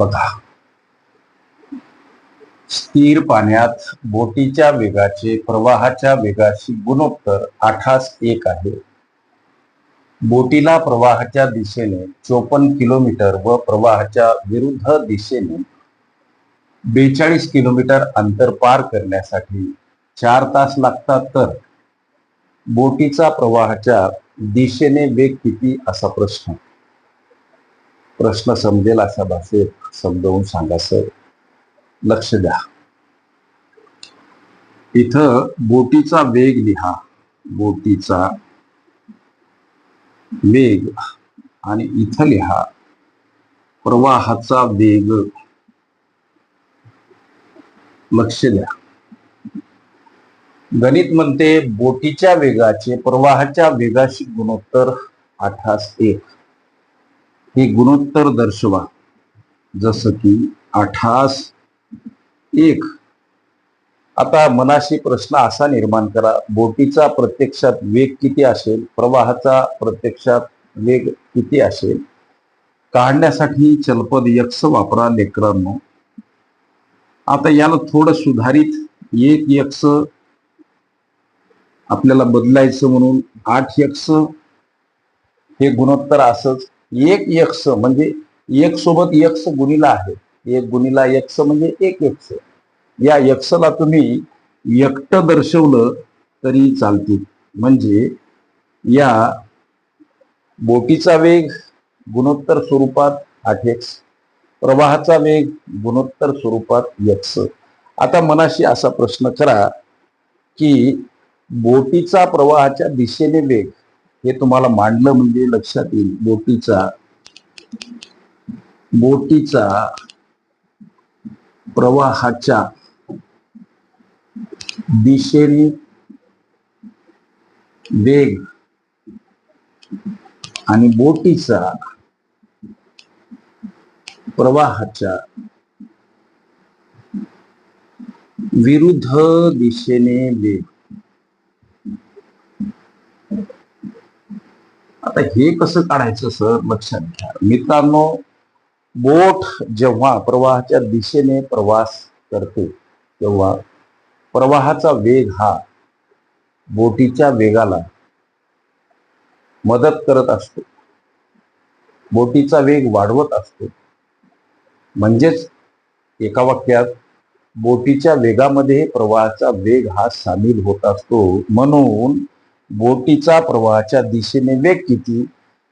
बघा. स्थिर पाण्यात बोटीच्या वेगाचे प्रवाहाच्या वेगाशी गुणोत्तर आठास एक आहे. बोटीला प्रवाहाच्या दिशेने चोपन्न किलोमीटर व प्रवाहाच्या विरुद्ध दिशेने बेचाळीस किलोमीटर अंतर पार करण्यासाठी चार तास लागतात तर? बोटीचा प्रवाहाच्या दिशेने वेग किती असा प्रश्न. प्रश्न समजेल अशा भाषेत समजावून सांगा सर लक्ष द्या. इथं बोटीचा वेग लिहा. बोटीचा वेग आणि इथं लिहा. प्रवाहाचा वेग. लक्ष द्या. गणित म्हणते बोटीच्या वेगाचे प्रवाहाच्या वेगाशी गुणोत्तर आठास एक. हे गुणोत्तर दर्शवा. जसं की अठास एक. आता मनाशी प्रश्न असा निर्माण करा बोटीचा प्रत्यक्षात वेग किती असेल प्रवाहाचा प्रत्यक्षात वेग किती असेल? काढण्यासाठी चलपद यक्ष वापरा लेकरांनो. आता याला थोडं सुधारित एक यक्ष आपल्याला बदलायचं म्हणून आठ यक्ष. हे गुणोत्तर असंच. एक यक्ष म्हणजे एक सोबत यक्ष गुणिला आहे. एक गुणिला यक्ष म्हणजे एक यक्ष या यक्षला तुम्ही एकट दर्शवलं तरी चालतील. म्हणजे या बोटीचा वेग गुणोत्तर स्वरूपात आठ एक्स प्रवाहाचा वेग गुणोत्तर स्वरूपात यक्ष आता मनाशी असा प्रश्न करा की बोटीचा प्रवाहाच्या दिशेने वेग हे तुम्हाला मांडलं म्हणजे लक्षात येईल. बोटीचा बोटीचा प्रवाहाच्या दिशेने वेग आणि बोटीचा प्रवाहाच्या विरुद्ध दिशेने वेग. आता हे कसं काढायचं सर? लक्षात घ्या. मित्रांनो बोट जेव्हा प्रवाहाच्या दिशेने प्रवास करते तेव्हा प्रवाहाचा वेग हा बोटीच्या वेगाला मदत करत असतो. बोटीचा वेग वाढवत असतो. म्हणजेच एका वाक्यात बोटीच्या वेगामध्ये प्रवाहाचा वेग हा सामील होत असतो. म्हणून बोटीचा प्रवाहाच्या दिशेने वेग किती?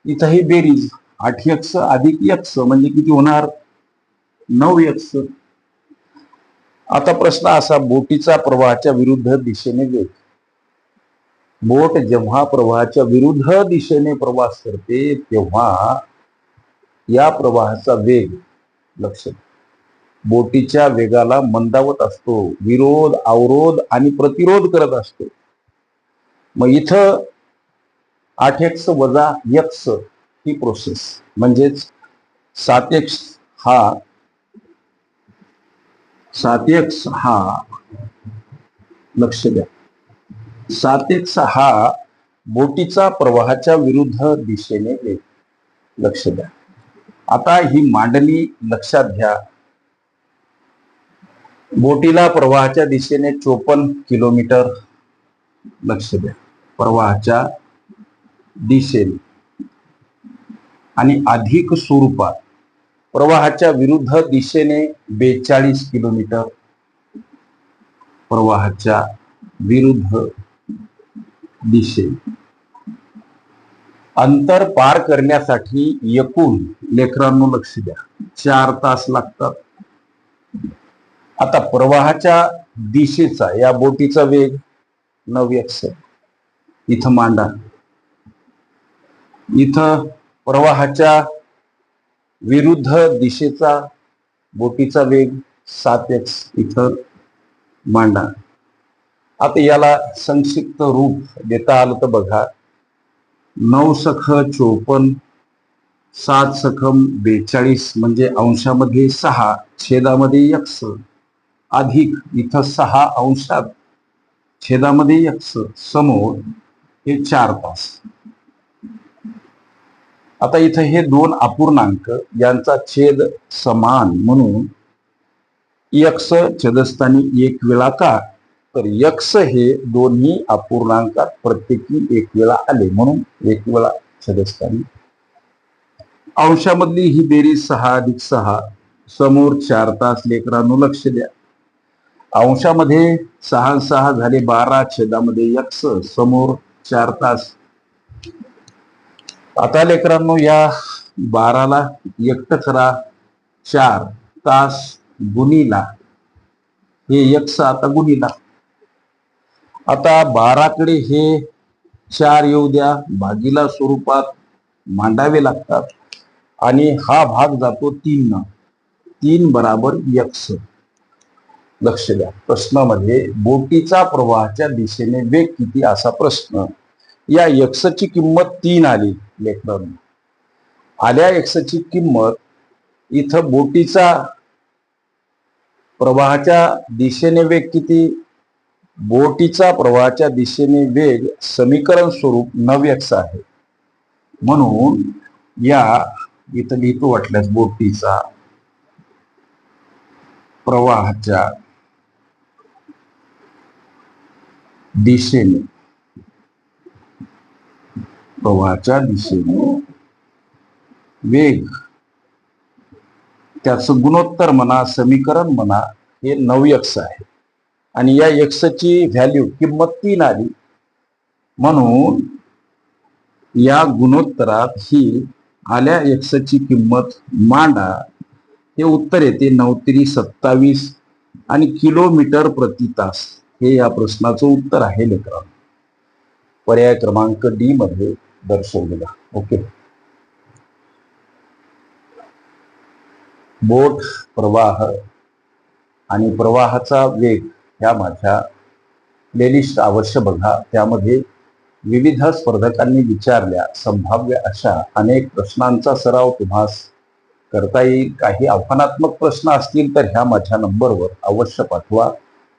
इथं ही बेरीज. आठ यक्ष अधिक यक्ष म्हणजे किती होणार? नऊ यक्ष. आता प्रश्न असा बोटीचा प्रवाहाच्या विरुद्ध दिशेने वेग. बोट जेव्हा प्रवाहाच्या विरुद्ध दिशेने प्रवास करते तेव्हा या प्रवाहाचा वेग लक्ष बोटीच्या वेगाला मंदावत असतो. विरोध अवरोध आणि प्रतिरोध करत असतो. मग इथं आठ एक्स वजा यक्स ही प्रोसेस म्हणजेच सात एक्स हा सात एक्स हा लक्ष द्या. सात एक्स हा बोटीचा प्रवाहाच्या विरुद्ध दिशेने वेग लक्ष द्या. आता ही मांडणी लक्षात घ्या. बोटीला प्रवाहाच्या दिशेने चोपन्न किलोमीटर लक्ष द्या. प्रवाहाच्या दिशेने. आणि अधिक स्वरूपात प्रवाहाच्या विरुद्ध दिशेने बेचाळीस किलोमीटर प्रवाहाच्या विरुद्ध दिशेने. अंतर पार करण्यासाठी एकूण लेकरांनो लक्ष द्या. चार तास लागतात. आता प्रवाहाच्या दिशेचा या बोटीचा वेग नऊ इथं मांडा. इथं प्रवाहाच्या विरुद्ध दिशेचा बोटीचा वेग सात एक्स इथं मांडा. आता याला संक्षिप्त रूप देता आलं तर बघा. नऊ सख चोपन्न सात सखम बेचाळीस म्हणजे अंशामध्ये सहा छेदामध्ये यक्ष अधिक इथं सहा अंशात छेदामध्ये यक्ष समोर हे चार तास. आता इथं हे दोन अपूर्णांक यांचा छेद समान म्हणून यक्ष छेदस्थानी एक वेळा का तर यक्ष हे दोन्ही अपूर्णांकात प्रत्येकी एक वेळा आले म्हणून एक वेळा छेदस्थानी. अंशामधली ही बेरीज सहा अधिक सहा समोर चार तास लेकरांनो लक्ष द्या. अंशामध्ये सहा सहा झाले बारा छेदामध्ये यक्ष समोर चार तास. आता लेकरांनो या बाराला एकटं करा चार तास गुणीला. हे यक्ष आता गुणीला. आता बाराकडे हे चार येऊ द्या. भागीला स्वरूपात मांडावे लागतात. आणि हा भाग जातो तीन न तीन बराबर यक्ष लक्ष द्या. प्रश्नामध्ये बोटीचा प्रवाहाच्या दिशेने वेग किती असा प्रश्न. या यक्सची किंमत तीन आली लेखन आल्या यक्सची किंमत इथं बोटीचा प्रवाहाच्या दिशेने वेग किती? बोटीचा प्रवाहाच्या दिशेने वेग समीकरण स्वरूप नव्यक्स आहे. म्हणून या इथं लिहितो वाटल्यास बोटीचा प्रवाहाच्या दिशेने. प्रवाहाच्या दिशेने. वेग. त्याचं गुणोत्तर म्हणा समीकरण म्हणा हे नऊ यक्ष आहे. आणि या यक्षची व्हॅल्यू किंमत तीन आली. म्हणून या गुणोत्तरात ही आल्या यक्षची किंमत मांडा. हे उत्तर येते नऊ तरी सत्तावीस आणि किलोमीटर प्रति तास. हे या प्रश्नाचं उत्तर आहे लेकरांनो पर्याय क्रमांक डी मध्ये दर्शवलेला. ओके. बोट प्रवाह आणि प्रवाहाचा वेग ह्या माझ्या प्लेलिस्ट अवश्य बघा. त्यामध्ये विविध स्पर्धकांनी विचारल्या संभाव्य अशा अनेक प्रश्नांचा सराव तुम्हास करता येईल. काही आव्हानात्मक प्रश्न असतील तर ह्या माझ्या नंबरवर अवश्य पाठवा.